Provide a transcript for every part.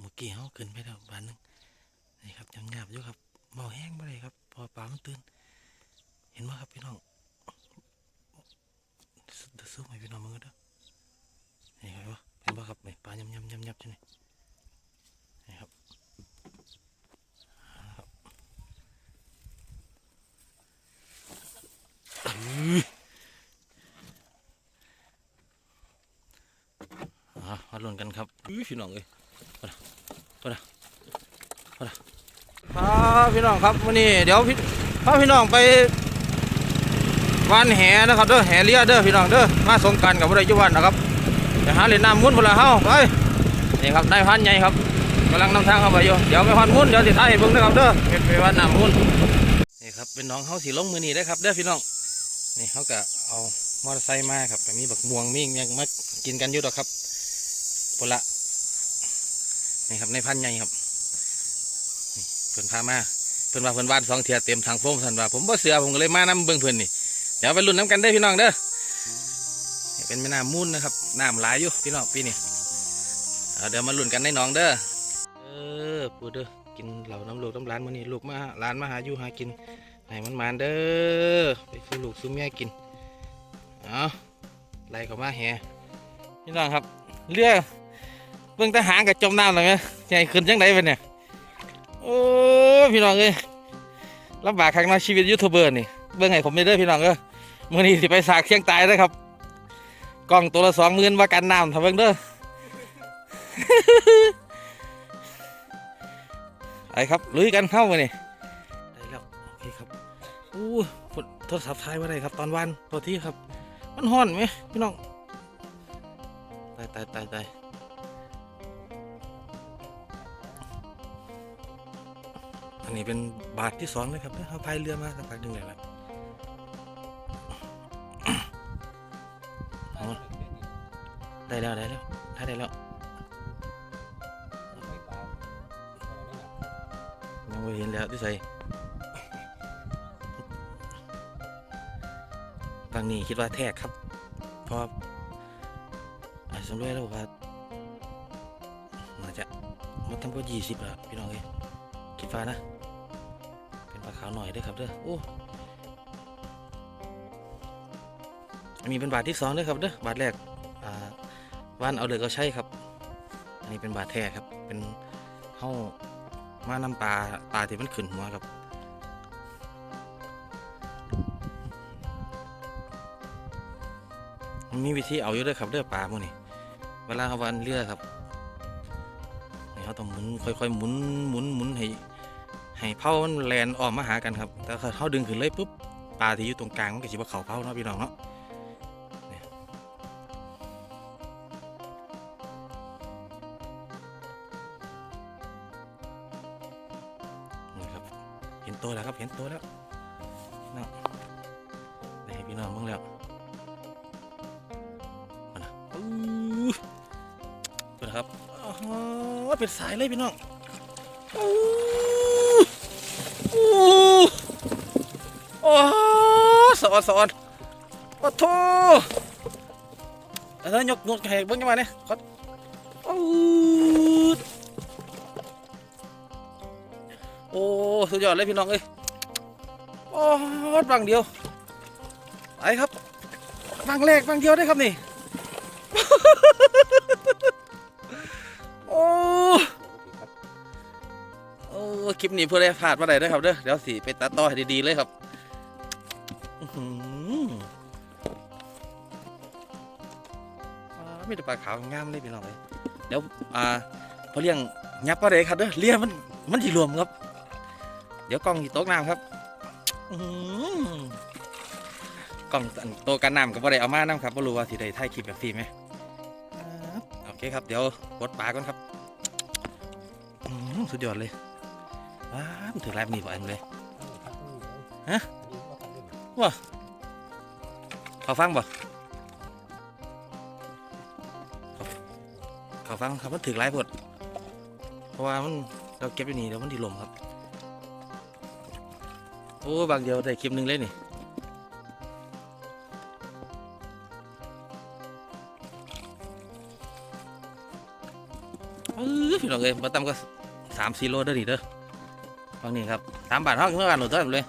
เมื่อกี้เขาขึ้นไปแล้วบานหนึงนี่ครับยังงาบอยู่ครับเมาแห้งไปเลยครับ พอปลามันตื่นเห็นไหมครับพี่น้องเดี๋ยวสู้ให้พี่น้องมึงก็เด้อนี่ครับเห็นปะครับนี่ปลายำยำยำยำจังนี่นี่ครับเอาละครับอื้ออะมาลุ้นกันครับอือพี่น้องเอ้ย ไปนะไปนะไปนะครับพี่น้องครับวันนี้เดี๋ยวพี่พาพี่น้องไปวานแหนะครับเด้อแหเรือเด้อพี่น้องเด้อมาสงการกับวันยุวันนะครับไปหาเล่นน้ำมุ้นพนละเฮาไปนี่ครับนายพันใหญ่ครับกำลังนำทางเข้าไปอยู่เดี๋ยวไปพันมุ้นเดี๋ยวสิท้ายเบิ้งนะครับเด้อเป็นไปวานน้ำมุ้นนี่ครับเป็นน้องเฮาสีลงมือนี่ได้ครับเด้อพี่น้องนี่เขาก็เอามอเตอร์ไซค์มาครับก็มีบักม่วงมีหยังมากินกันอยู่ดอกครับพละ นี่ครับในพันใหญ่ครับเพิ่นพามาเพิ่นว่าเพิ่นวาดสองเทียเต็มทางโฟมสันว่าผมบ่เสือผมก็เลยมานํเบิ่งเพิ่นนี่เดี๋ยวไปลุ้นน้ำกันเด้พี่น้องเด้อเป็นแม่น้ำมูลนนะครับน้ำหลายอยู่พี่น้องปีนี้เดี๋ยวมาลุ้นกันในหน้องเด้อเออปูเด้อกินเหล่าน้ำลูกน้ำร้านมื้อนี้ลูกมาร้านมาหาอยู่หากินให้มันมานเด้อไปซื้อลูกซื้อเมียกินเอาไล่เข้ามาแห่พี่น้องครับเรือ เบิ่งทหารกับจมน้ำเลยไหมใหญ่ขึ้นจังไดวะเนี่ยโอ้พี่น้องเอ้ยลำบากครั้งในชีวิตยูทูบเบอร์นี่เบิ่งให้ผมไม่ได้พี่น้องเอ้ยมื่อนี้สิไปสากเชียงตายเด้ครับกล้องตัวละสองหมื่นว่ากันน้ำทำเบิ่งเด้อไอ้ครับลุยกันเข้ามานี่ได้แล้วโอเคครับอู้ฝนโทรศัพท์ถ่ายมาได้ครับ ตอนวันตัวที่ครับ มันห้อนไหมพี่น้องตายตายตายตาย นนี้เป็นบาทที่สองเลยครับเขาพายเรือมาสักพักหนึ่งเลยครับได้แล้วได้แล้วถ้าได้แล้วยังไม่เห็นแล้วที่ใส่บางนี้คิดว่าแทกครับเพราะอาจสำเร็จแล้วว่าน่าจะมันทำก็ยี่สิบแล้วพี่น้องเอ้ยคิดว่านะ ปลาขาวหน่อยด้วยครับเด้อโอ้อันนี้เป็นบาทที่สองด้อครับเด้อบาทแรกว่านเอาเลือกเอาใช้ครับ อันนี้เป็นบาทแท้ครับ เป็นเฮ้ามานำปลาปลาที่มันขึ้นหัวครับมีวิธีเอาอยู่ด้วยครับเด้อปลาพวกนี้เวลาเขาวันเรือครับนี่เขาต้องหมุนค่อยๆหมุนหมุนหมุนให้ ให้เผามันแลนออกมาหากันครับ แต่เขาดึงขึ้นเลยปุ๊บปลาที่อยู่ตรงกลางมันก็สิว่าเขาเผาเนาะพี่น้องเนาะเนี่ยนะครับเห็นตัวแล้วครับเห็นตัวแล้วนาะได้ให้พี่น้องมึงแล้วมานะอู้ตัวนะครับอ๋อเป็นสายเลยพี่น้อง โอ้สอนสอนโอ้โถเออยกยกให้เบิ้งจังหวะนี่ขอโอ้โอ้สุดยอดเลยพี่น้องเอ้ยโอ้บังเดียวไปครับบังแรกบังเดียวได้ครับนี่โอ้โอ้คลิปนี้เพื่อได้พลาดมาได้ด้วยครับเด้อเดี๋ยวสิไปตัดต่อให้ดีๆเลยครับ อื้อหืออ่ามีแต่ปลาขาวงามเลยพี่น้องเลยเดี๋ยวอ่าพอเลี้ยงยับปลาเลยครับเด้อเลี้ยงมันมันที่รวมครับ เดี๋ยวกล้องโต๊ะน้ำครับอื้อหือกล้องอันโต๊ะกันน้ำกับปลาได้เอามาน้ำครับไม่รู้ว่าสิได้ถ่ายคลิปแบบฟรีไหมโอเคครับเดี๋ยวกดปลาก่อนครับอื้อหือสุดยอดเลยว้าวถือลายมันหนีบอันเลยฮะ ว้าเขาฟังบ่เขาเขาฟังครับมันถือลายพดเพราะว่ามันเราเก็บอยู่นี่เดี๋ยวมันถีลมครับ โอ้บางเดียวได้คลิปหนึ่งเลยนี่เออพี่น้องเอ้ยมาตำก็สามสี่โลเด้อนี่เด้อฟังนี่ครับสามบาทเท่าเมื่อวานหนูเท่าไหร่เลย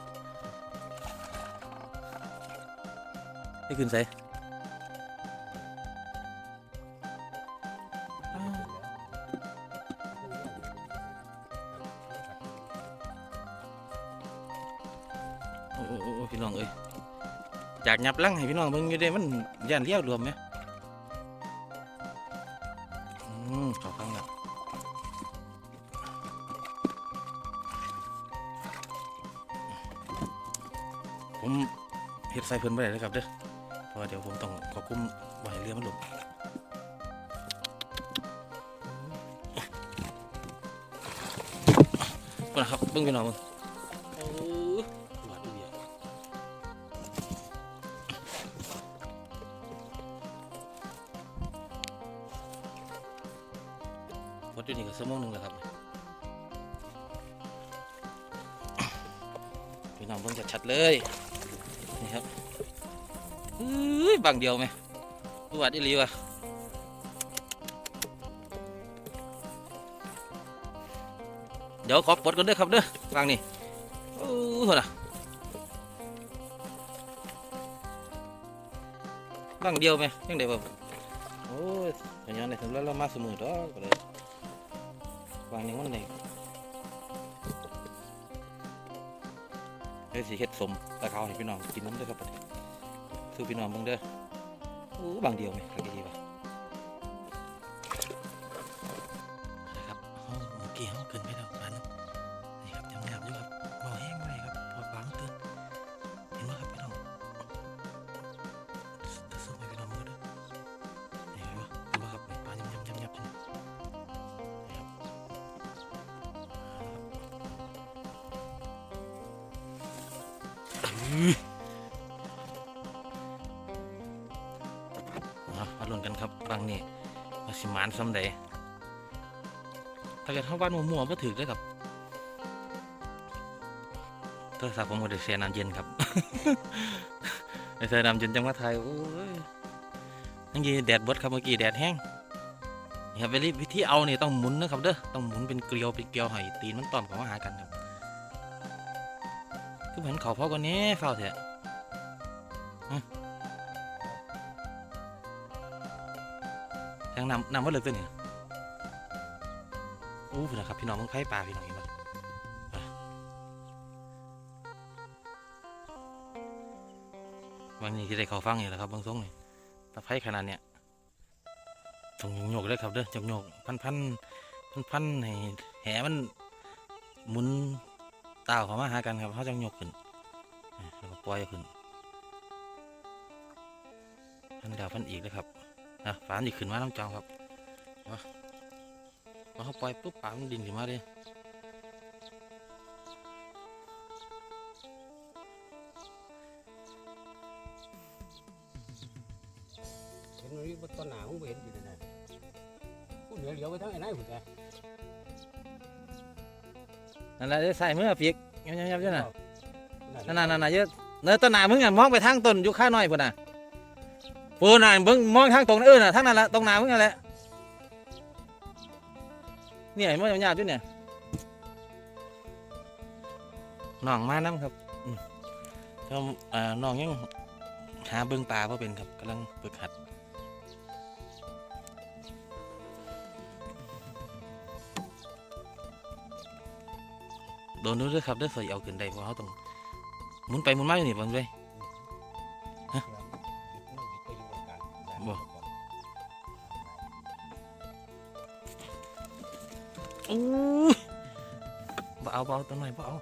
ไม่ขึ้นใส่โอ้โอ้โอพี่น้องเอ้ยอยากหยับลังให้พี่น้องเบิ่งอยู่เด้มันย่านเลี้ยวรวมไหมอืมขอฟังแล้วผมเฮ็ดใส่เพิ่นบ่ได้เลยครับเด้อ ราะว่าเดี๋ยวผมต้องขอคุ้มบ่ให้เรือมันหลบก่อนนะครับเบิ่งพี่น้องเบิ่งโอ้ยหวานดีอะวัดอยู่นี่ก็ชั่วโมงหนึ่งแล้วครับพี่น้องเบิ่งจะชัดเลยนี่ครับ เฮ้ยบางเดียวไหมดูวัดอีหลีวะเดี๋ยวขอปลดก่อนเด้อครับเด้อฟังนี่โอ้โหนะบางเดียวไหมยังไงบ่โอ้ยอย่างนี้สำหรับเรามาเสมอดอกเลยบางอย่มันไหนเฮ้ยสิเฮ็ดสมตะเขาให้พี่น้องกินน้ำด้อครับบัดนี้ สู้พี่น้องเบิ่งเด้อโอ้บางเดียวไหมครับดีป่ะนะครับห้องเมื่อกี้ห้องขึ้นไปแล้วมันนี่ครับจำแนบอยู่ครับเบาแห้งไปครับพอบางตื่นเห็นไหมครับพี่น้องจะสู้ไปพี่น้องมือเด้อนี่เห็นไหมเห็นไหมครับปลายำยำยำยำอยู่นี่ครับอือเอาม ลุนกันครับบางนี่มาสิมานซ้ำใดถ้าเกิดเข้าบ้านมัวๆก็ถือได้ครับโทรศัพท์ผมก็ได้เสียน้ำเย็นครับได้เสียน้ำเย็นจังหวัดไทยโอ้ยยังกี้แดดบดครับเมื่อกี้แดดแห้งนี่ครับวิธีเอาเนี่ต้องหมุนนะครับเด้อต้องหมุนเป็นเกลียวเป็นเกลียวให้ตีนมันต่อมเข้ามาหากันครับคือเหมือนเขาพ่อกันนี้เฝ้าเถอะ ทางนำนำว่าเลยตัวนี้โอ้พี่นะครับพี่น้องมึงไพ่ปลาพี่น้องเห็นปะอะบางนี้ที่ได้เขาฟังอยู่แล้วครับบางทรงนี่ตะไคร้ขนาดเนี้ยต้องโยกเลยครับเด้อจับโยกพันพันพันพันให้แหมันหมุนตาวเขามาหากันครับเขาจังโยกขึ้นแล้วก็ปล่อยขึ้นพันดาวพันอีกเลยครับ นะฝานอีกขึ้นมาน้ำจองครับมามาเขาปล่อยปุ๊บปลามันดิ่งขึ้นมาเลยเห็นมันมีต้นหนามึงบ่เห็นอยู่นั่นน่ะกูเหลียวเหลียวไปทางไอ้ไหนหุ่นแกนั่นแหละเดี๋ยวใส่มือปีกยับยับยับยับน่ะนั่นน่ะนั่นน่ะเยอะเนื้อต้นหนามึงอะมองไปทางต้นอยู่ข้างน้อยพุ่นน่ะ ปูน่ะเบิ่งมองทางตรงนั้นเออน่ะทางนั้นละตรงหนามึงนั่นแหละเนี่ยเห็นมั้ยยาวๆจุดเนี่ยน้องมาน้ำครับอืมแล้วอ่าน้องยังหาเบิ่งปลาเพราะเป็นครับกำลังฝึกหัดโดนด้วยครับเด้อใส่เอาขึ้นได้เพราะเขาต้องหมุนไปหมุนมาอยู่นี่บอลเลย บ่เอาบ่เอาตัวหน่อยบ่เอา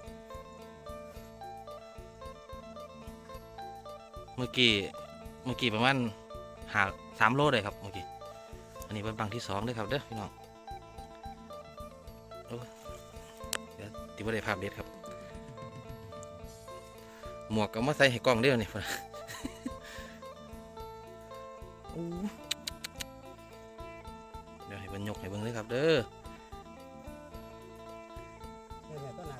เมื่อกี้เมื่อกี้ประมาณหาสามโลเลยครับเมื่อกี้อันนี้เป็นบังที่สองเลยครับเด้อพี่น้องเดี๋ยวติว่าได้ภาพเด็ดครับ หมวกก็มาใส่ให้กล้องเด้อนี่พุ่นอู้เดี๋ยวให้เบิ่งยกให้เบิ่งเลยครับเด้อ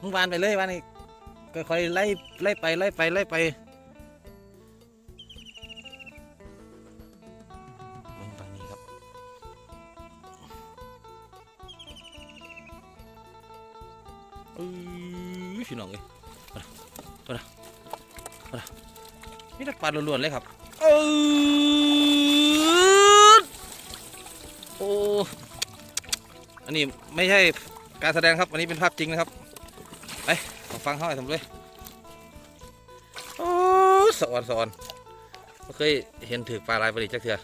มึงวานไปเลยวานนี่ค่อยๆไล่ไล่ไปไล่ไปไล่ไปลงฝั่งนี้ครับเอ้ยพี่น้องเอ้ยมาละมาละมาละนี่แต่ปลาล้วนๆเลยครับเอ้โอ้ อันนี้ไม่ใช่การแสดงครับ อันนี้เป็นภาพจริงนะครับ ไปมาฟังเขาให้ทำเลยโอ้สอนสอนไม่เคยเห็นถือปลาลายประดิษฐ์จักเถื่อ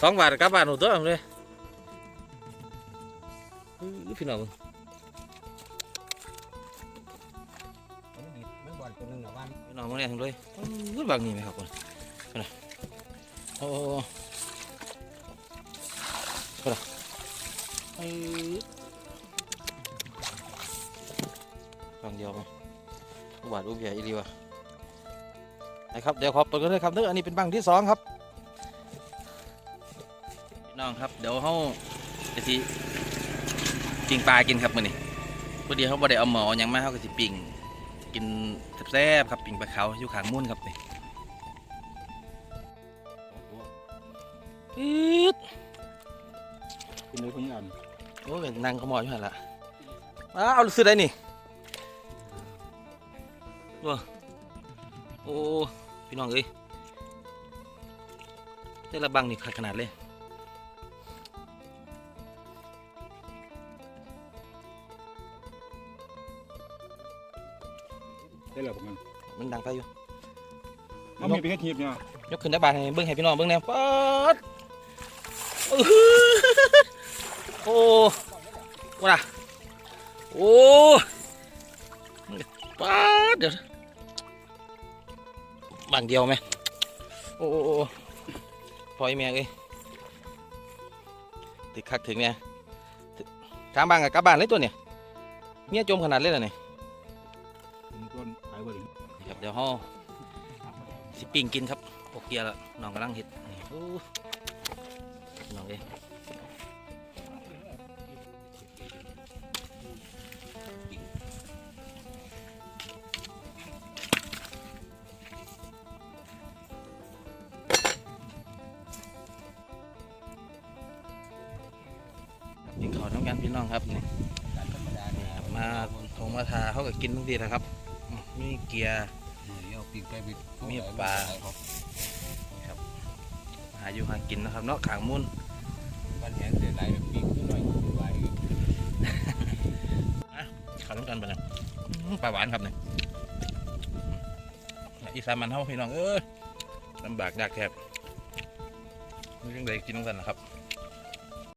สองบาทกลับบาทหนูตัวผมเลยอื้อพี่น้องมันบ่อนตัวหนึงอะวันพี่น้องมาเนี่ยทำเลยอื้อบางนี่ไหมครับคนคนน่ะโอ้โห คนน่ะอื้อบางเดียวไหมหวาดอุบใหญ่อีรีวะนะครับเดี๋ยวขอเปิดกันเลยครับเด้ออันนี้เป็นบังที่สองครับพี่น้องครับเดี๋ยวเขาจะสิปิ้งปลากินครับมื้อนี้พอดีเขาบ่ได้เอาหมอหยังมาเขาก็สิปิ้งกินแซ่บๆครับปิ่งปลาเขาอยู่ขางมุ่นครับนี่ปี๊ดกินเลยทุกอย่างโอ้ยนั่งขโมยอยู่หันละมาเอาซื้อได้นี่ ว้าโอ้พี่น้องเอ้ยได้ละบังนี่ขาดขนาดเลยได้แล้วผมมันมันดังไปอยู่เอามีไปเฮ็ดหีบเนี่ยยกขึ้นได้บานให้เบิ้งให้พี่น้องเบิ้งแนวป๊าดอื้อโอ้ว่าล่ะโอ้ป๊าดเดี๋ยว บางเดียวไหมโอ้โอ้โอ้พอไอ้แม่เอ้ยติดคักถึงเนี่ยกลางบางกับกลับบ้านเลยตัวเนี่ยเมียจมขนาดเลยเหรอเนี่ยต้นขายบ่ได้นี่ครับเดี๋ยวห่อสิปิ้งกินครับโอเกียแล้วน้องกำลังเห็ดนี่น้องเอ้ น้ำกันพี่น้องครับนี่การธรรมดานี่เนี่ยครับมาทงมาทาเขาก็กินทั้งทีนะครับอืมมีเกียร์เดี๋ยวปีกไปบิดมีปลาหาอยู่หากินนะครับเนาะขางมุนวันแหงเสียหลายแบบปีกขึ้นหน่อยขึ้นไว้ขาวน้ำกันไปเลยอื้อปลาหวานครับเนี่ยอีสานมันเท่าพี่น้องเอ้ยลำบากยากแทบนี่ยังไงกินน้ำกันนะครับ